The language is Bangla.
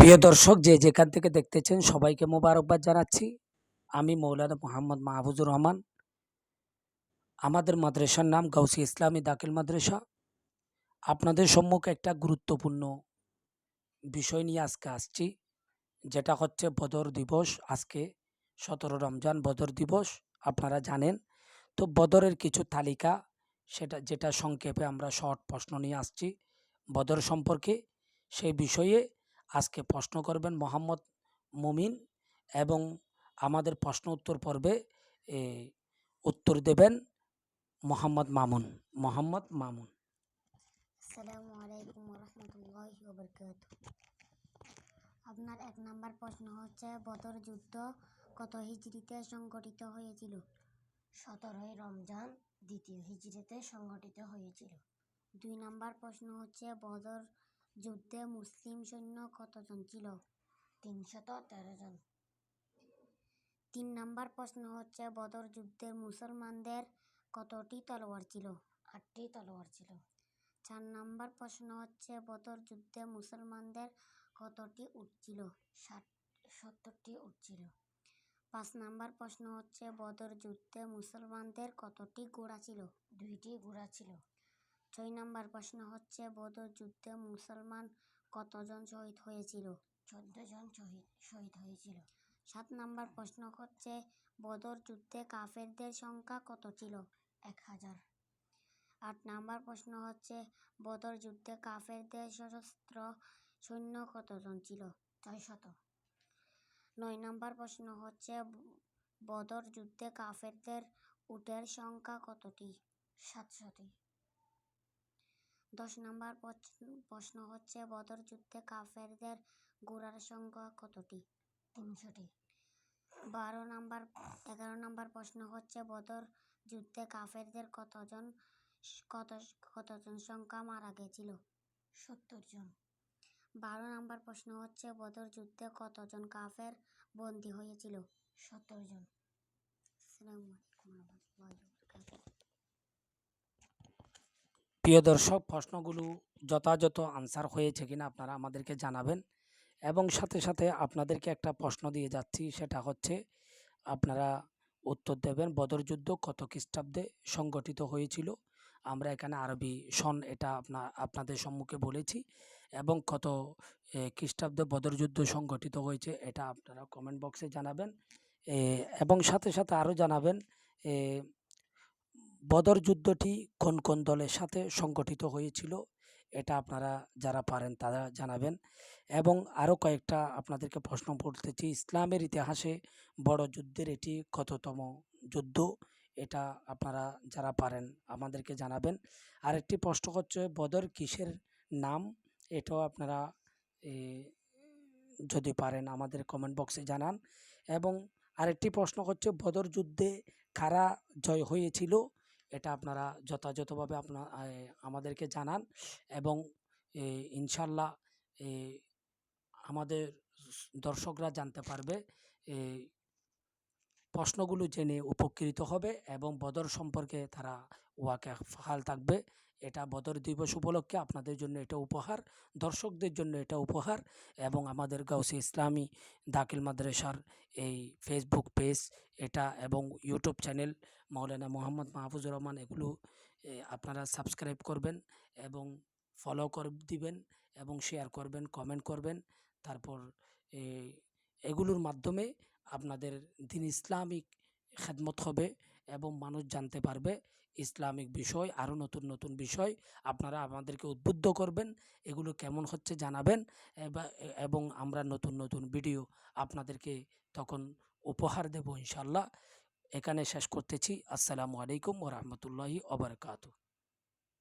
প্রিয় দর্শক, যে যেখান থেকে দেখতেছেন সবাইকে মোবারকবাদ জানাচ্ছি। আমি মৌলানা মোহাম্মদ মাহফুজুর রহমান। আমাদের মাদ্রাসার নাম গাউসি ইসলামী দাখিল মাদ্রাসা। আপনাদের সম্মুখে একটা গুরুত্বপূর্ণ বিষয় নিয়ে আজকে আসছি, যেটা হচ্ছে বদর দিবস। আজকে সতেরো রমজান বদর দিবস, আপনারা জানেন। তো বদরের কিছু তালিকা, সেটা, যেটা সংক্ষেপে আমরা শর্ট প্রশ্ন নিয়ে আসছি বদর সম্পর্কে। সেই বিষয়ে আজকে প্রশ্ন করবেন মোহাম্মদ মুমিন এবং আমাদের প্রশ্ন উত্তর পর্বে উত্তর দেবেন মোহাম্মদ মামুন। মোহাম্মদ মামুন। আপনার এক নাম্বার প্রশ্ন হচ্ছে, বদর যুদ্ধ কত হিজড়িতে সংগঠিত হয়েছিল? সতেরোই রমজান, দ্বিতীয় হিজরিতে সংগঠিত হয়েছিল। দুই নাম্বার প্রশ্ন হচ্ছে, বদর যুদ্ধে মুসলিম সৈন্য কতজন ছিল? তিনশত তেরো জন। তিন নাম্বার প্রশ্ন হচ্ছে, বদর যুদ্ধে মুসলমানদের কতটি তলোয়ার ছিল? আটটি তলোয়ার ছিল। চার নাম্বার প্রশ্ন হচ্ছে, বদর যুদ্ধে মুসলমানদের কতটি উট ছিল? ষাট, সত্তরটি উট ছিল। পাঁচ নাম্বার প্রশ্ন হচ্ছে, বদর যুদ্ধে মুসলমানদের কতটি ঘোড়া ছিল? দুইটি ঘোড়া ছিল। ছয় নাম্বার প্রশ্ন হচ্ছে বদর যুদ্ধে মুসলমান কতজন শহীদ হয়েছিল? চোদ্দ জন শহীদ শহীদ হয়েছিল। সাত নাম্বার প্রশ্ন হচ্ছে বদর যুদ্ধে কাফেরদের সংখ্যা কত ছিল? এক হাজার। আট নাম্বার প্রশ্ন হচ্ছে বদর যুদ্ধে কাফেরদের সশস্ত্র সৈন্য কতজন ছিল? ছয় শত। নয় নাম্বার প্রশ্ন হচ্ছে বদর যুদ্ধে কাফেরদের উটের সংখ্যা কতটি? সাতশোটি দশ নাম্বার প্রশ্ন হচ্ছে বদর যুদ্ধে কাফেরদের ঘোড়ার সংখ্যা কতটি? তিনশোটি। বারো নাম্বার, এগারো নাম্বার প্রশ্ন হচ্ছে বদর যুদ্ধে কাফেরদের কতজন, কত, কতজন সংখ্যা মারা গেছিল? সত্তর জন। বারো নাম্বার প্রশ্ন হচ্ছে বদর যুদ্ধে কতজন কাফের বন্দী হয়েছিল? সত্তর জন। প্রিয় দর্শক, প্রশ্নগুলো যথাযথ আনসার হয়েছে কিনা আপনারা আমাদেরকে জানাবেন এবং সাথে সাথে আপনাদেরকে একটা প্রশ্ন দিয়ে যাচ্ছি, সেটা হচ্ছে আপনারা উত্তর দেবেন, বদর যুদ্ধ কত খ্রিস্টাব্দে সংগঠিত হয়েছিল? আমরা এখানে আরবি সন এটা আপনা, আপনাদের সম্মুখে বলেছি এবং কত খ্রিস্টাব্দে বদর যুদ্ধ সংগঠিত হয়েছে এটা আপনারা কমেন্ট বক্সে জানাবেন। এবং সাথে সাথে আরও জানাবেন বদর যুদ্ধটি কোন কোন দলের সাথে সংগঠিত হয়েছিল, এটা আপনারা যারা পারেন তারা জানাবেন। এবং আরও কয়েকটা আপনাদেরকে প্রশ্ন করতেছি ইসলামের ইতিহাসে বড় যুদ্ধের এটি কততম যুদ্ধ, এটা আপনারা যারা পারেন আমাদেরকে জানাবেন। আরেকটি প্রশ্ন হচ্ছে, বদর কিসের নাম, এটাও আপনারা যদি পারেন আমাদের কমেন্ট বক্সে জানান। এবং আরেকটি প্রশ্ন হচ্ছে, বদর যুদ্ধে কারা জয় হয়েছিল এটা আপনারা যথাযথভাবে আপনার আমাদেরকে জানান এবং ইনশাল্লাহ আমাদের দর্শকরা জানতে পারবে প্রশ্নগুলো জেনে উপকৃত হবে এবং বদর সম্পর্কে তারা ওয়াকে ফাল থাকবে। এটা বদর দিবস উপলক্ষে আপনাদের জন্য এটা উপহার, দর্শকদের জন্য এটা উপহার এবং আমাদের গাউসি ইসলামী দাখিল মাদ্রাসার এই ফেসবুক পেজ এটা এবং ইউটিউব চ্যানেল মৌলানা মোহাম্মদ মাহফুজুর রহমান এগুলো আপনারা সাবস্ক্রাইব করবেন এবং ফলো কর, দিবেন এবং শেয়ার করবেন কমেন্ট করবেন। তারপর এগুলোর মাধ্যমে আপনাদের দিন ইসলামিক খেদমত হবে এবং মানুষ জানতে পারবে ইসলামিক বিষয়, আরও নতুন নতুন বিষয় আপনারা আমাদেরকে উদ্বুদ্ধ করবেন। এগুলো কেমন হচ্ছে জানাবেন এবং আমরা নতুন নতুন ভিডিও আপনাদেরকে তখন উপহার দেব ইনশাল্লাহ এখানে শেষ করতেছি। আসসালামু আলাইকুম ও রহমতুল্লাহি ওবরকাতু